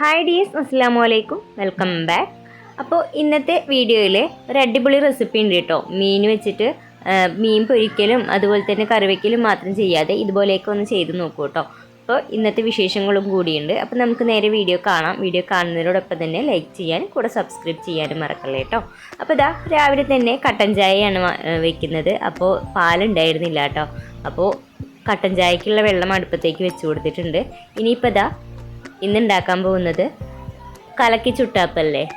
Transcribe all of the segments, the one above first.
Hi ഡിയസ് അസ്സാം welcome back അപ്പോൾ ഇന്നത്തെ വീഡിയോയിൽ ഒരു അടിപൊളി റെസിപ്പി ഉണ്ട് കേട്ടോ. മീൻ വെച്ചിട്ട് മീൻ പൊരിക്കലും അതുപോലെ തന്നെ കറിവയ്ക്കലും മാത്രം ചെയ്യാതെ ഇതുപോലെയൊക്കെ ഒന്ന് ചെയ്ത് നോക്കൂ കേട്ടോ. അപ്പോൾ ഇന്നത്തെ വിശേഷങ്ങളും കൂടിയുണ്ട്. അപ്പോൾ നമുക്ക് നേരെ വീഡിയോ കാണാം. വീഡിയോ കാണുന്നതിനോടൊപ്പം തന്നെ ലൈക്ക് ചെയ്യാനും കൂടെ സബ്സ്ക്രൈബ് ചെയ്യാനും മറക്കല്ലേ കേട്ടോ. അപ്പോൾ ഇതാ രാവിലെ തന്നെ കട്ടൻ ചായയാണ് വെക്കുന്നത്. അപ്പോൾ പാലുണ്ടായിരുന്നില്ല കേട്ടോ. അപ്പോൾ കട്ടൻ ചായക്കുള്ള വെള്ളം അടുപ്പത്തേക്ക് വെച്ച് കൊടുത്തിട്ടുണ്ട്. ഇനിയിപ്പോൾ ഇതാ ഇന്ന് ഉണ്ടാക്കാൻ പോകുന്നത് കലക്കി ചുട്ടാപ്പല്ലേ?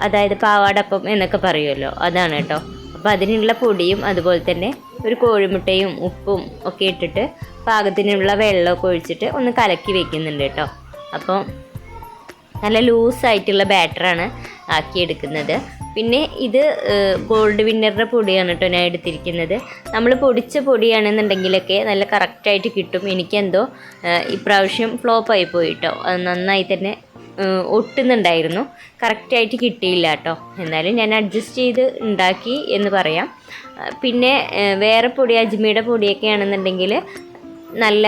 അതായത് പാവാടപ്പം എന്നൊക്കെ പറയുമല്ലോ. അതാണ് കേട്ടോ. അപ്പോൾ അതിനുള്ള പൊടിയും അതുപോലെ തന്നെ ഒരു കോഴിമുട്ടയും ഉപ്പും ഒക്കെ ഇട്ടിട്ട് പാകത്തിനുള്ള വെള്ളമൊക്കെ ഒഴിച്ചിട്ട് ഒന്ന് കലക്കി വെക്കുന്നുണ്ട് കേട്ടോ. അപ്പോൾ നല്ല ലൂസായിട്ടുള്ള ബാറ്ററാണ് ആക്കിയെടുക്കുന്നത്. പിന്നെ ഇത് ഗോൾഡ് വിന്നറുടെ പൊടിയാണ് കേട്ടോ ഞാൻ എടുത്തിരിക്കുന്നത്. നമ്മൾ പൊടിച്ച പൊടിയാണെന്നുണ്ടെങ്കിലൊക്കെ നല്ല കറക്റ്റായിട്ട് കിട്ടും. എനിക്കെന്തോ ഇപ്രാവശ്യം ഫ്ലോപ്പായി പോയി കേട്ടോ അത് നന്നായി തന്നെ ഒട്ടുന്നുണ്ടായിരുന്നു. കറക്റ്റായിട്ട് കിട്ടിയില്ല കേട്ടോ എന്നാലും ഞാൻ അഡ്ജസ്റ്റ് ചെയ്ത് ഉണ്ടാക്കി എന്ന് പറയാം. പിന്നെ വേറെ പൊടി അജ്മിയുടെ പൊടിയൊക്കെ ആണെന്നുണ്ടെങ്കിൽ നല്ല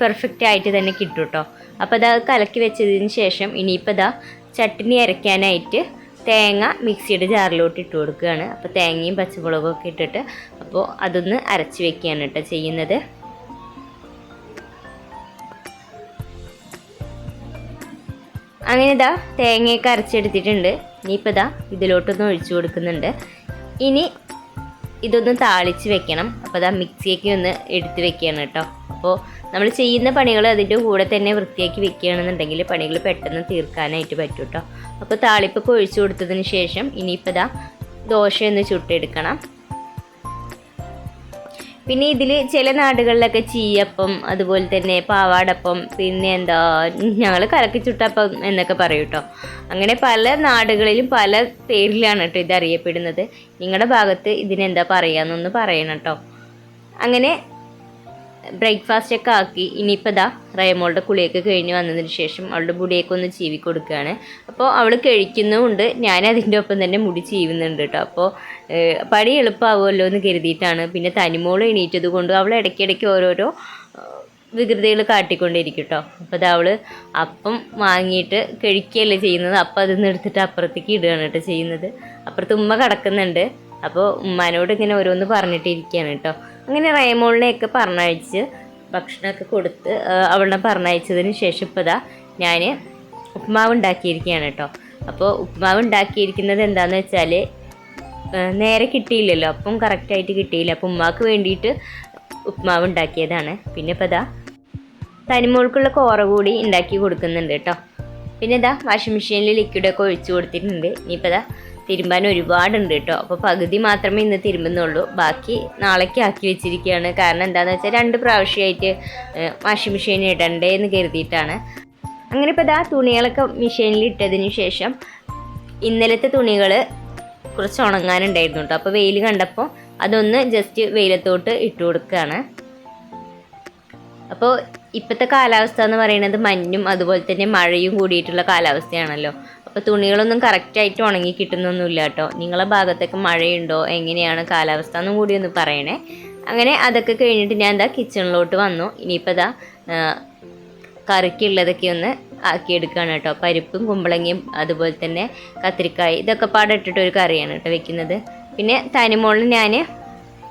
പെർഫെക്റ്റ് ആയിട്ട് തന്നെ കിട്ടും കേട്ടോ അപ്പോൾ അത് കലക്കി വെച്ചതിന് ശേഷം ഇനിയിപ്പോൾ ഇതാ ചട്ടിനി അരയ്ക്കാനായിട്ട് തേങ്ങ മിക്സിയുടെ ജാറിലോട്ട് ഇട്ട് കൊടുക്കുകയാണ്. അപ്പോൾ തേങ്ങയും പച്ചമുളകും ഒക്കെ ഇട്ടിട്ട് അപ്പോൾ അതൊന്ന് അരച്ച് വെക്കുകയാണ് കേട്ടോ ചെയ്യുന്നത്. അങ്ങനെ ഇതാ തേങ്ങയൊക്കെ അരച്ചെടുത്തിട്ടുണ്ട്. ഇനിയിപ്പോൾ ഇതാ ഇതിലോട്ടൊന്ന് ഒഴിച്ചു കൊടുക്കുന്നുണ്ട്. ഇനി ഇതൊന്ന് താളിച്ച് വെക്കണം. അപ്പോൾ ആ മിക്സിയൊക്കെ ഒന്ന് എടുത്ത് വെക്കുകയാണ് കേട്ടോ. അപ്പോൾ നമ്മൾ ചെയ്യുന്ന പണികൾ അതിന്റെ കൂടെ തന്നെ വൃത്തിയാക്കി വെക്കുകയാണെന്നുണ്ടെങ്കിൽ പണികൾ പെട്ടെന്ന് തീർക്കാനായിട്ട് പറ്റും കേട്ടോ അപ്പോൾ താളിപ്പൊക്കെ ഒഴിച്ചു കൊടുത്തതിന് ശേഷം ഇനിയിപ്പോൾ ഇതാ ദോശ ഒന്ന് ചുട്ടെടുക്കണം. പിന്നെ ഇതിൽ ചില നാടുകളിലൊക്കെ ചീയപ്പം അതുപോലെ തന്നെ പാവാടപ്പം പിന്നെ എന്താ ഞങ്ങൾ കലക്കി ചുട്ടപ്പം എന്നൊക്കെ പറയും കേട്ടോ അങ്ങനെ പല നാടുകളിലും പല പേരിലാണ് കേട്ടോ ഇത് അറിയപ്പെടുന്നത് നിങ്ങളുടെ ഭാഗത്ത് ഇതിനെന്താ പറയുക എന്നൊന്ന് പറയണം കേട്ടോ അങ്ങനെ ബ്രേക്ക്ഫാസ്റ്റ് ഒക്കെ ആക്കി. ഇനിയിപ്പോൾ ഇതാ റയമോളുടെ കുളിയൊക്കെ കഴിഞ്ഞ് വന്നതിന് ശേഷം അവളുടെ മുടിയൊക്കെ ഒന്ന് ചീവി കൊടുക്കുകയാണ്. അപ്പോൾ അവൾ കഴിക്കുന്നുമുണ്ട്. ഞാൻ അതിന്റെ ഒപ്പം തന്നെ മുടി ചീവുന്നുണ്ട് കേട്ടോ. അപ്പോൾ പണി എളുപ്പമാവുമല്ലോ എന്ന് കരുതിയിട്ടാണ്. പിന്നെ തനിമോൾ എണീറ്റത് കൊണ്ട് അവൾ ഇടയ്ക്കിടയ്ക്ക് ഓരോരോ വികൃതികൾ കാട്ടിക്കൊണ്ടിരിക്കും കേട്ടോ. അപ്പോൾ അത് അവൾ അപ്പം വാങ്ങിയിട്ട് കഴിക്കുകയല്ലേ ചെയ്യുന്നത്. അപ്പം അതിൽ നിന്ന് എടുത്തിട്ട് അപ്പുറത്തേക്ക് ഇടുകയാണ് കേട്ടോ ചെയ്യുന്നത്. അപ്പുറത്ത് ഉമ്മ കിടക്കുന്നുണ്ട്. അപ്പോൾ ഉമ്മാനോട് ഇങ്ങനെ ഓരോന്ന് പറഞ്ഞിട്ടിരിക്കുകയാണ് കേട്ടോ. അങ്ങനെ റൈമോളിനെയൊക്കെ പറഞ്ഞയച്ച് ഭക്ഷണമൊക്കെ കൊടുത്ത് അവളെ പറഞ്ഞയച്ചതിന് ശേഷം ഇപ്പോൾ ഇതാ ഞാൻ ഉപ്മാവ് ഉണ്ടാക്കിയിരിക്കുകയാണ് കേട്ടോ. അപ്പോൾ ഉപ്മാവ് ഉണ്ടാക്കിയിരിക്കുന്നത് എന്താണെന്ന് വെച്ചാൽ നേരെ കിട്ടിയില്ലല്ലോ. അപ്പം കറക്റ്റായിട്ട് കിട്ടിയില്ല. അപ്പം ഉമ്മാക്ക് വേണ്ടിയിട്ട് ഉപ്മാവ് ഉണ്ടാക്കിയതാണ്. പിന്നെ ഇപ്പോൾ ഇതാ തനിമോൾക്കുള്ള കോറ കൂടി ഉണ്ടാക്കി കൊടുക്കുന്നുണ്ട് കേട്ടോ. പിന്നെ ഇതാ വാഷിംഗ് മെഷീനിൽ ലിക്വിഡൊക്കെ ഒഴിച്ചു കൊടുത്തിട്ടുണ്ട്. ഇനിയിപ്പോൾ ഇതാ തിരുമ്പാൻ ഒരുപാടുണ്ട് കേട്ടോ. അപ്പോൾ പകുതി മാത്രമേ ഇന്ന് തിരുമ്പുന്നുള്ളൂ ബാക്കി നാളേക്ക് ആക്കി വെച്ചിരിക്കുകയാണ്. കാരണം എന്താണെന്ന് വെച്ചാൽ രണ്ട് പ്രാവശ്യമായിട്ട് വാഷിംഗ് മെഷീൻ ഇടണ്ടേ എന്ന് കരുതിയിട്ടാണ്. അങ്ങനെ ഇപ്പോൾ ഇതാ തുണികളൊക്കെ മെഷീനിൽ ഇട്ടതിന് ശേഷം ഇന്നലത്തെ തുണികൾ കുറച്ച് ഉണങ്ങാനുണ്ടായിരുന്നു കേട്ടോ. അപ്പോൾ വെയിൽ കണ്ടപ്പോൾ അതൊന്ന് ജസ്റ്റ് വെയിലത്തോട്ട് ഇട്ട് കൊടുക്കുകയാണ് അപ്പോൾ ഇപ്പോഴത്തെ കാലാവസ്ഥ എന്ന് പറയുന്നത് മഞ്ഞും അതുപോലെ തന്നെ മഴയും കൂടിയിട്ടുള്ള കാലാവസ്ഥയാണല്ലോ. അപ്പോൾ തുണികളൊന്നും കറക്റ്റായിട്ട് ഉണങ്ങി കിട്ടുന്നൊന്നുമില്ല കേട്ടോ. നിങ്ങളെ ഭാഗത്തൊക്കെ മഴയുണ്ടോ? എങ്ങനെയാണ് കാലാവസ്ഥ എന്നും കൂടി ഒന്ന് പറയണേ. അങ്ങനെ അതൊക്കെ കഴിഞ്ഞിട്ട് ഞാൻ എന്താ കിച്ചണിലോട്ട് വന്നു. ഇനിയിപ്പോൾ ഇതാ കറിക്കുള്ളതൊക്കെ ഒന്ന് ആക്കിയെടുക്കുകയാണ് കേട്ടോ. പരിപ്പും കുമ്പളങ്ങയും അതുപോലെ തന്നെ കത്തിരിക്കായ് ഇതൊക്കെ പാടെ ഇട്ടിട്ട് ഒരു കറിയാണ് കേട്ടോ വെക്കുന്നത്. പിന്നെ തനിമോളിന് ഞാൻ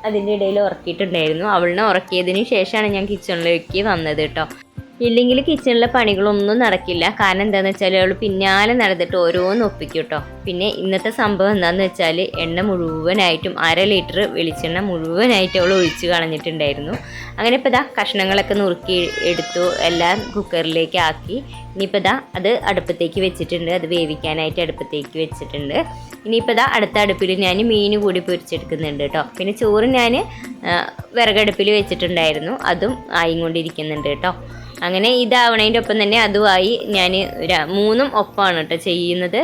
അതിന്റെ ഇടയിൽ ഉറക്കിയിട്ടുണ്ടായിരുന്നു. അവളിനെ ഉറക്കിയതിന് ശേഷമാണ് ഞാൻ കിച്ചണിലേക്ക് വന്നത് കേട്ടോ. ഇല്ലെങ്കിൽ കിച്ചണിലെ പണികളൊന്നും നടക്കില്ല. കാരണം എന്താണെന്ന് വെച്ചാൽ അവൾ പിന്നാലെ നടന്നിട്ട് ഓരോന്ന് ഒപ്പിക്കും കേട്ടോ പിന്നെ ഇന്നത്തെ സംഭവം എന്താണെന്ന് വെച്ചാൽ എണ്ണ മുഴുവനായിട്ടും അര ലിറ്റർ വെളിച്ചെണ്ണ മുഴുവനായിട്ട് അവൾ ഒഴിച്ച് കളഞ്ഞിട്ടുണ്ടായിരുന്നു. അങ്ങനെ ഇപ്പോൾ ഇതാ കഷ്ണങ്ങളൊക്കെ നുറുക്കി എടുത്തു എല്ലാം കുക്കറിലേക്ക് ആക്കി. ഇനിയിപ്പോൾ ഇതാ അത് അടുപ്പത്തേക്ക് വെച്ചിട്ടുണ്ട്. അത് വേവിക്കാനായിട്ട് അടുപ്പത്തേക്ക് വെച്ചിട്ടുണ്ട്. ഇനിയിപ്പോൾ ഇതാ അടുത്ത അടുപ്പിൽ ഞാൻ മീൻ കൂടി പൊരിച്ചെടുക്കുന്നുണ്ട് കേട്ടോ പിന്നെ ചോറ് ഞാൻ വിറകടുപ്പിൽ വെച്ചിട്ടുണ്ടായിരുന്നു. അതും ആയിക്കൊണ്ടിരിക്കുന്നുണ്ട് കേട്ടോ അങ്ങനെ ഇതാവണതിന്റെ ഒപ്പം തന്നെ അതുമായി ഞാൻ മൂന്നും ഒപ്പമാണ് കേട്ടോ ചെയ്യുന്നത്.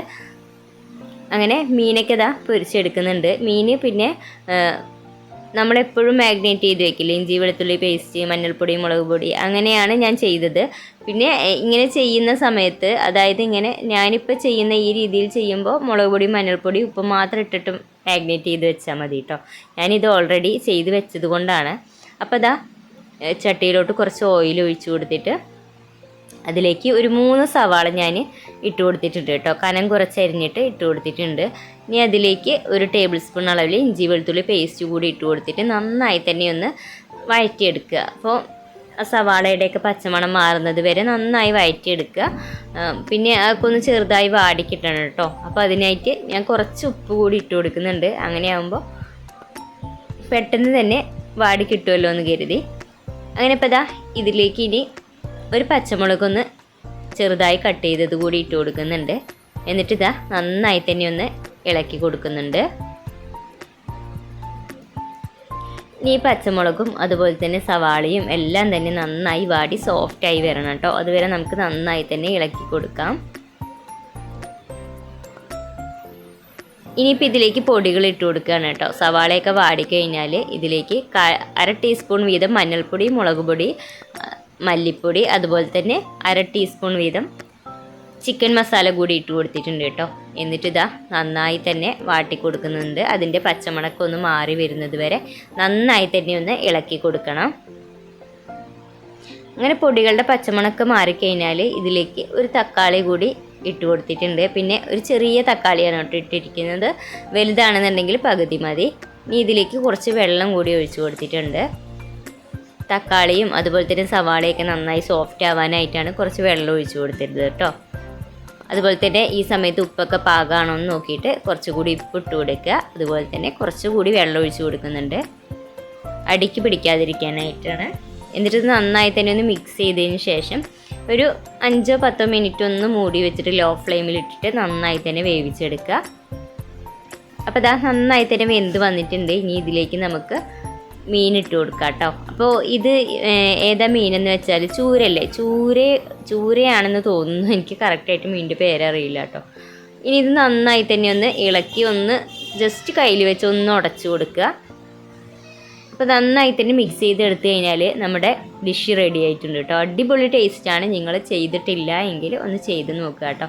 അങ്ങനെ മീനൊക്കെ ഇതാ പൊരിച്ചെടുക്കുന്നുണ്ട്. മീൻ പിന്നെ നമ്മളെപ്പോഴും മാഗ്നേറ്റ് ചെയ്ത് വെക്കില്ല? ഇഞ്ചി വെളുത്തുള്ളി പേസ്റ്റ് മഞ്ഞൾപ്പൊടി മുളക് പൊടി അങ്ങനെയാണ് ഞാൻ ചെയ്തത്. പിന്നെ ഇങ്ങനെ ചെയ്യുന്ന സമയത്ത് അതായത് ഇങ്ങനെ ഞാനിപ്പോൾ ചെയ്യുന്ന ഈ രീതിയിൽ ചെയ്യുമ്പോൾ മുളക് പൊടി മഞ്ഞൾപ്പൊടി ഉപ്പ് മാത്രം ഇട്ടിട്ട് മാഗ്നേറ്റ് ചെയ്ത് വെച്ചാൽ മതി കേട്ടോ ഞാനിത് ഓൾറെഡി ചെയ്ത് വെച്ചത് കൊണ്ടാണ്. അപ്പോൾ എ, ചട്ടിയിലോട്ട് കുറച്ച് ഓയിൽ ഒഴിച്ച് കൊടുത്തിട്ട് അതിലേക്ക് ഒരു മൂന്ന് സവാള ഞാൻ ഇട്ട് കൊടുത്തിട്ടുണ്ട് കേട്ടോ. കനം കുറച്ചരിഞ്ഞിട്ട് ഇട്ട് കൊടുത്തിട്ടുണ്ട്. ഇനി അതിലേക്ക് ഒരു ടേബിൾ സ്പൂൺ അളവിൽ ഇഞ്ചി വെളുത്തുള്ളി പേസ്റ്റ് കൂടി ഇട്ട് കൊടുത്തിട്ട് നന്നായി തന്നെ ഒന്ന് വഴറ്റിയെടുക്കുക. അപ്പോൾ സവാളയുടെയൊക്കെ പച്ചമണം മാറുന്നത് വരെ നന്നായി വഴറ്റിയെടുക്കുക. പിന്നെ അതൊക്കെ ഒന്ന് ചെറുതായി വാടി കിട്ടണം കേട്ടോ. അപ്പോൾ അതിനായിട്ട് ഞാൻ കുറച്ച് ഉപ്പ് കൂടി ഇട്ട് കൊടുക്കുന്നുണ്ട്. അങ്ങനെയാകുമ്പോൾ പെട്ടെന്ന് തന്നെ വാടി കിട്ടുമല്ലോ എന്ന് കരുതി. അങ്ങനെ ഇപ്പോൾ ഇതാ ഇതിലേക്ക് ഇനി ഒരു പച്ചമുളകൊന്ന് ചെറുതായി കട്ട് ചെയ്തത് കൂടി ഇട്ട് കൊടുക്കുന്നുണ്ട്. എന്നിട്ട് ഇതാ നന്നായി തന്നെ ഒന്ന് ഇളക്കി കൊടുക്കുന്നുണ്ട്. ഇനി ഈ പച്ചമുളകും അതുപോലെ തന്നെ സവാളയും എല്ലാം തന്നെ നന്നായി വാടി സോഫ്റ്റായി വരണം കേട്ടോ. അതുവരെ നമുക്ക് നന്നായി തന്നെ ഇളക്കി കൊടുക്കാം. ഇനിയിപ്പോൾ ഇതിലേക്ക് പൊടികൾ ഇട്ട് കൊടുക്കുകയാണ് കേട്ടോ. സവാളയൊക്കെ വാടിക്കഴിഞ്ഞാൽ ഇതിലേക്ക് അര ടീസ്പൂൺ വീതം മഞ്ഞൾപ്പൊടി മുളക് പൊടി മല്ലിപ്പൊടി അതുപോലെ തന്നെ അര ടീസ്പൂൺ വീതം ചിക്കൻ മസാല കൂടി ഇട്ട് കൊടുത്തിട്ടുണ്ട് കേട്ടോ. എന്നിട്ട് ഇതാ നന്നായി തന്നെ വാട്ടി കൊടുക്കുന്നുണ്ട്. അതിന്റെ പച്ചമണക്കം ഒന്ന് മാറി വരുന്നത് വരെ നന്നായി തന്നെ ഒന്ന് ഇളക്കി കൊടുക്കണം. അങ്ങനെ പൊടികളുടെ പച്ചമുളക് മാറിക്കഴിഞ്ഞാൽ ഇതിലേക്ക് ഒരു തക്കാളി കൂടി ഇട്ട് കൊടുത്തിട്ടുണ്ട്. പിന്നെ ഒരു ചെറിയ തക്കാളിയാണ് കേട്ടോ ഇട്ടിരിക്കുന്നത്. വലുതാണെന്നുണ്ടെങ്കിൽ പകുതി മതി. ഇനി ഇതിലേക്ക് കുറച്ച് വെള്ളം കൂടി ഒഴിച്ചു കൊടുത്തിട്ടുണ്ട്. തക്കാളിയും അതുപോലെ തന്നെ സവാളയൊക്കെ നന്നായി സോഫ്റ്റ് ആവാനായിട്ടാണ് കുറച്ച് വെള്ളം ഒഴിച്ചു കൊടുത്തിരുന്നത് കേട്ടോ. അതുപോലെ തന്നെ ഈ സമയത്ത് ഉപ്പൊക്കെ പാകമാണോ എന്ന് നോക്കിയിട്ട് കുറച്ചുകൂടി ഉപ്പ് ഇട്ട് കൊടുക്കുക. അതുപോലെ തന്നെ കുറച്ചുകൂടി വെള്ളം ഒഴിച്ചു കൊടുക്കുന്നുണ്ട്. അടിക്ക് പിടിക്കാതിരിക്കാനായിട്ടാണ്. എന്നിട്ട് നന്നായി തന്നെ ഒന്ന് മിക്സ് ചെയ്തതിന് ശേഷം ഒരു അഞ്ചോ പത്തോ മിനിറ്റ് ഒന്ന് മൂടി വെച്ചിട്ട് ലോ ഫ്ലെയിമിൽ ഇട്ടിട്ട് നന്നായി തന്നെ വേവിച്ചെടുക്കുക. അപ്പോൾ ഇതാ നന്നായി തന്നെ വെന്ത് വന്നിട്ടുണ്ട്. ഇനി ഇതിലേക്ക് നമുക്ക് മീൻ ഇട്ട് കൊടുക്കാം കേട്ടോ അപ്പോൾ ഇത് ഏതാ മീനെന്ന് വെച്ചാൽ ചൂരല്ലേ? ചൂര ചൂരയാണെന്ന് തോന്നുന്നു. എനിക്ക് കറക്റ്റായിട്ട് മീനിന്റെ പേരറിയില്ല കേട്ടോ ഇനി ഇത് നന്നായി തന്നെ ഒന്ന് ഇളക്കി ഒന്ന് ജസ്റ്റ് കയ്യിൽ വെച്ച് ഒന്ന് ഉടച്ചു കൊടുക്കുക. അപ്പോൾ നന്നായി തന്നെ മിക്സ് ചെയ്തെടുത്ത് കഴിഞ്ഞാൽ നമ്മുടെ ഡിഷ് റെഡി ആയിട്ടുണ്ട് കേട്ടോ അടിപൊളി ടേസ്റ്റാണ് നിങ്ങൾ ചെയ്തിട്ടില്ല എങ്കിൽ ഒന്ന് ചെയ്ത് നോക്കുക കേട്ടോ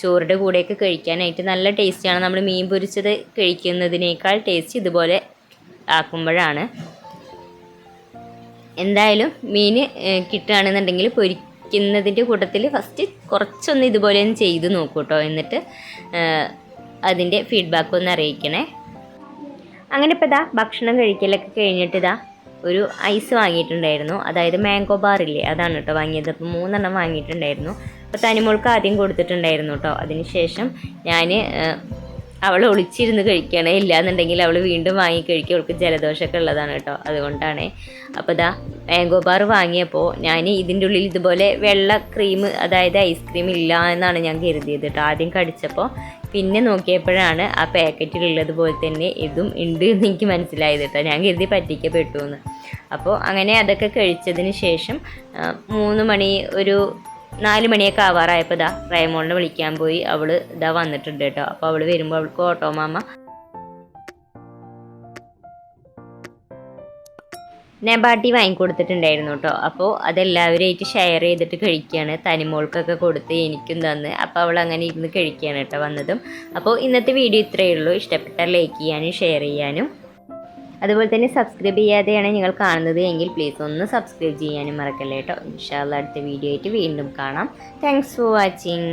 ചോറിന്റെ കൂടെയൊക്കെ കഴിക്കാനായിട്ട് നല്ല ടേസ്റ്റാണ് നമ്മൾ മീൻ പൊരിച്ചത് കഴിക്കുന്നതിനേക്കാൾ ടേസ്റ്റ് ഇതുപോലെ ആക്കുമ്പോഴാണ്. എന്തായാലും മീൻ കിട്ടുകയാണെന്നുണ്ടെങ്കിൽ പൊരിക്കുന്നതിന്റെ കൂട്ടത്തിൽ ഫസ്റ്റ് കുറച്ചൊന്ന് ഇതുപോലെ ഒന്ന് ചെയ്ത് നോക്കൂ കേട്ടോ എന്നിട്ട് അതിന്റെ ഫീഡ്ബാക്ക് ഒന്ന് അറിയിക്കണേ. അങ്ങനെ ഇപ്പോൾ ഇതാ ഭക്ഷണം കഴിക്കലൊക്കെ കഴിഞ്ഞിട്ട് ഇതാ ഒരു ഐസ് വാങ്ങിയിട്ടുണ്ടായിരുന്നു. അതായത് മാംഗോ ബാർ ഇല്ലേ അതാണ് കേട്ടോ വാങ്ങിയത്. അപ്പോൾ മൂന്നെണ്ണം വാങ്ങിയിട്ടുണ്ടായിരുന്നു. അപ്പോൾ തനിമോൾക്ക് ആദ്യം കൊടുത്തിട്ടുണ്ടായിരുന്നു കേട്ടോ അതിന് ശേഷം ഞാൻ അവൾ ഒളിച്ചിരുന്ന് കഴിക്കുകയാണ് ഇല്ലാന്നുണ്ടെങ്കിൽ അവൾ വീണ്ടും വാങ്ങി കഴിക്കുക അവൾക്ക് ജലദോഷമൊക്കെ ഉള്ളതാണ് കേട്ടോ അതുകൊണ്ടാണ്. അപ്പോൾ ഇതാ മാംഗോ ബാർ വാങ്ങിയപ്പോൾ ഞാൻ ഇതിന്റെ ഉള്ളിൽ ഇതുപോലെ വെള്ള ക്രീം അതായത് ഐസ്ക്രീം ഇല്ല എന്നാണ് ഞാൻ കരുതിയത് കേട്ടോ ആദ്യം കടിച്ചപ്പോൾ പിന്നെ നോക്കിയപ്പോഴാണ് ആ പാക്കറ്റിലുള്ളത് പോലെ തന്നെ ഇതും ഉണ്ട് എന്ന് എനിക്ക് മനസ്സിലായത് കേട്ടോ. ഞാൻ കരുതി പറ്റിക്കപ്പെട്ടു എന്ന്. അപ്പോൾ അങ്ങനെ അതൊക്കെ കഴിച്ചതിന് ശേഷം മൂന്ന് മണി ഒരു നാല് മണിയൊക്കെ ആവാറായപ്പോൾ ഇതാ റൈമോളിനെ വിളിക്കാൻ പോയി. അവൾ ഇതാ വന്നിട്ടുണ്ട് കേട്ടോ. അപ്പോൾ അവൾ വരുമ്പോൾ അവൾക്ക് ഓട്ടോ മാമ നെബാട്ടി വാങ്ങിക്കൊടുത്തിട്ടുണ്ടായിരുന്നു കേട്ടോ. അപ്പോൾ അതെല്ലാവരുമായിട്ട് ഷെയർ ചെയ്തിട്ട് കഴിക്കുകയാണ്. തനിമോൾക്കൊക്കെ കൊടുത്ത് എനിക്കും തന്ന്. അപ്പോൾ അവൾ അങ്ങനെ ഇരുന്ന് കഴിക്കുകയാണ് കേട്ടോ വന്നതും. അപ്പോൾ ഇന്നത്തെ വീഡിയോ ഇത്രയേ ഉള്ളൂ. ഇഷ്ടപ്പെട്ടാൽ ലൈക്ക് ചെയ്യാനും ഷെയർ ചെയ്യാനും. അതുപോലെ തന്നെ സബ്സ്ക്രൈബ് ചെയ്യാതെയാണ് നിങ്ങൾ കാണുന്നത് എങ്കിൽ പ്ലീസ് ഒന്ന് സബ്സ്ക്രൈബ് ചെയ്യാനും മറക്കല്ലേ കേട്ടോ. ഇൻഷാല്ല അടുത്ത വീഡിയോ ആയിട്ട് വീണ്ടും കാണാം. Thanks for watching